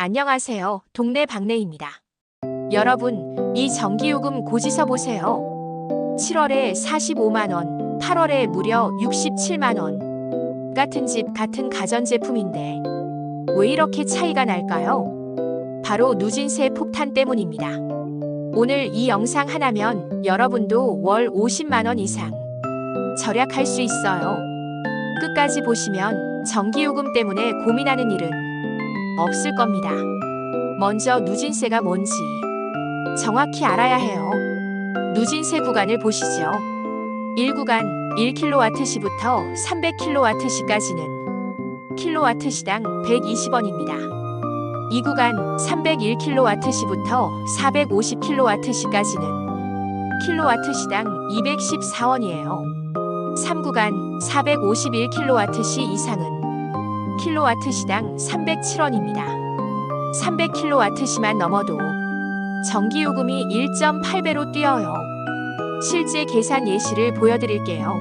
안녕하세요. 동네 박내입니다. 여러분, 이 전기요금 고지서 보세요. 7월에 45만원, 8월에 무려 67만원. 같은 집, 같은 가전제품인데, 왜 이렇게 차이가 날까요? 바로 누진세 폭탄 때문입니다. 오늘 이 영상 하나면 여러분도 월 50만원 이상 절약할 수 있어요. 끝까지 보시면 전기요금 때문에 고민하는 일은 없을 겁니다. 먼저 누진세가 뭔지 정확히 알아야 해요. 누진세 구간을 보시죠. 1구간 1kWh부터 300kWh까지는 킬로와트시당 120원입니다. 2구간 301kWh부터 450kWh까지는 킬로와트시당 214원이에요. 3구간 451kWh 이상은 킬로와트시당 307원입니다. 300kWh만 넘어도 전기 요금이 1.8배로 뛰어요. 실제 계산 예시를 보여드릴게요.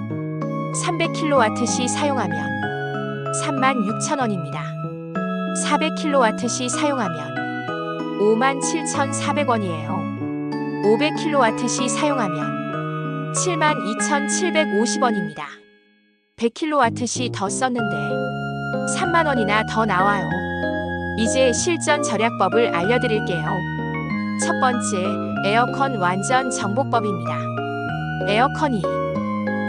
300kWh 사용하면 36,000원입니다. 400kWh 사용하면 57,400원이에요. 500kWh 사용하면 72,750원입니다. 100kWh 더 썼는데 3만원이나 더 나와요. 이제 실전 절약법을 알려드릴게요. 첫 번째, 에어컨 완전 정복법입니다. 에어컨이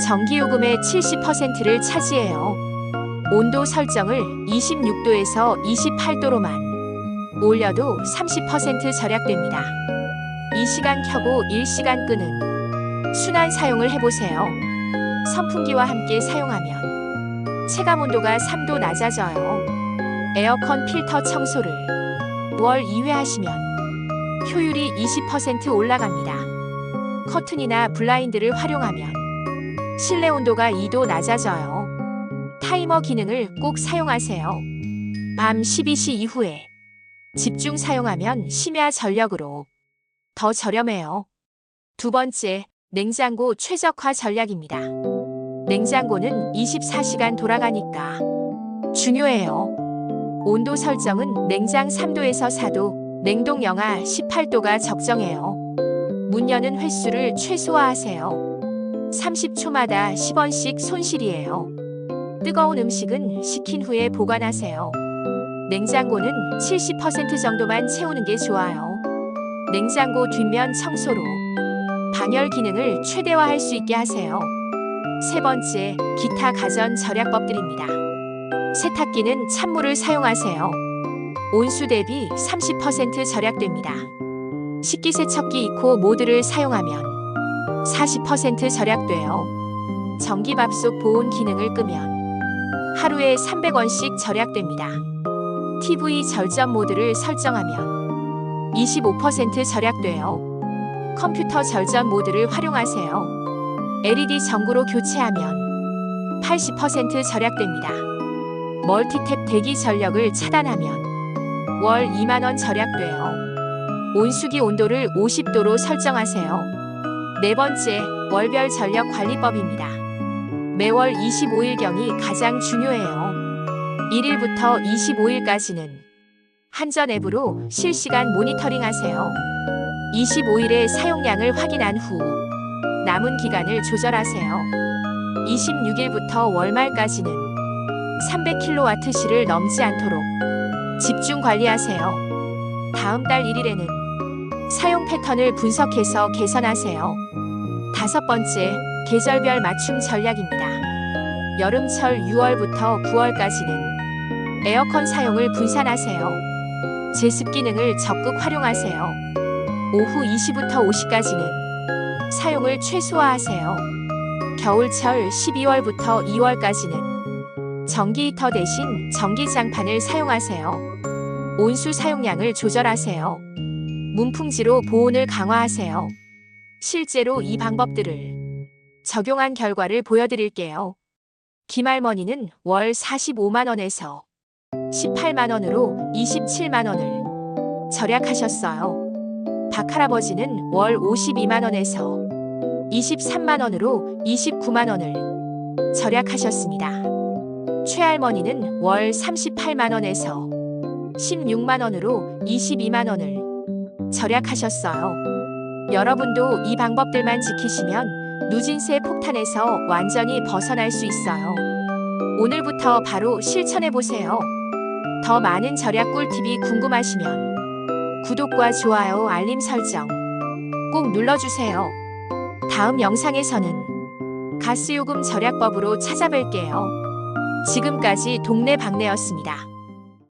전기요금의 70%를 차지해요. 온도 설정을 26도에서 28도로만 올려도 30% 절약됩니다. 2시간 켜고 1시간 끄는 순환 사용을 해보세요. 선풍기와 함께 사용하면 체감 온도가 3도 낮아져요. 에어컨 필터 청소를 월 2회 하시면 효율이 20% 올라갑니다. 커튼이나 블라인드를 활용하면 실내 온도가 2도 낮아져요. 타이머 기능을 꼭 사용하세요. 밤 12시 이후에 집중 사용하면 심야 전력으로 더 저렴해요. 두 번째, 냉장고 최적화 전략입니다. 냉장고는 24시간 돌아가니까 중요해요. 온도 설정은 냉장 3도에서 4도, 냉동 영하 18도가 적정해요. 문 여는 횟수를 최소화하세요. 30초마다 10원씩 손실이에요. 뜨거운 음식은 식힌 후에 보관하세요. 냉장고는 70% 정도만 채우는 게 좋아요. 냉장고 뒷면 청소로 방열 기능을 최대화할 수 있게 하세요. 세 번째, 기타 가전 절약법들입니다. 세탁기는 찬물을 사용하세요. 온수 대비 30% 절약됩니다. 식기세척기 이코 모드를 사용하면 40% 절약돼요. 전기밥솥 보온 기능을 끄면 하루에 300원씩 절약됩니다. TV 절전 모드를 설정하면 25% 절약돼요. 컴퓨터 절전 모드를 활용하세요. LED 전구로 교체하면 80% 절약됩니다. 멀티탭 대기 전력을 차단하면 월 2만원 절약돼요. 온수기 온도를 50도로 설정하세요. 네 번째, 월별 전력 관리법입니다. 매월 25일경이 가장 중요해요. 1일부터 25일까지는 한전 앱으로 실시간 모니터링 하세요. 25일의 사용량을 확인한 후 남은 기간을 조절하세요. 26일부터 월말까지는 300kWh를 넘지 않도록 집중 관리하세요. 다음 달 1일에는 사용 패턴을 분석해서 개선하세요. 다섯 번째, 계절별 맞춤 전략입니다. 여름철 6월부터 9월까지는 에어컨 사용을 분산하세요. 제습 기능을 적극 활용하세요. 오후 2시부터 5시까지는 사용을 최소화하세요. 겨울철 12월부터 2월까지는 전기 히터 대신 전기장판을 사용하세요. 온수 사용량을 조절하세요. 문풍지로 보온을 강화하세요. 실제로 이 방법들을 적용한 결과를 보여드릴게요. 김할머니는 월 45만원에서 18만원으로 27만원을 절약하셨어요. 박 할아버지는 월 52만원에서 23만원으로 29만원을 절약하셨습니다. 최할머니는 월 38만원에서 16만 원으로 22만 원을 절약하셨어요. 여러분도 이 방법들만 지키시면 누진세 폭탄에서 완전히 벗어날 수 있어요. 오늘부터 바로 실천해 보세요. 더 많은 절약 꿀팁이 궁금하시면 구독과 좋아요, 알림 설정 꼭 눌러주세요. 다음 영상에서는 가스요금 절약법으로 찾아뵐게요. 지금까지 동네 방네였습니다.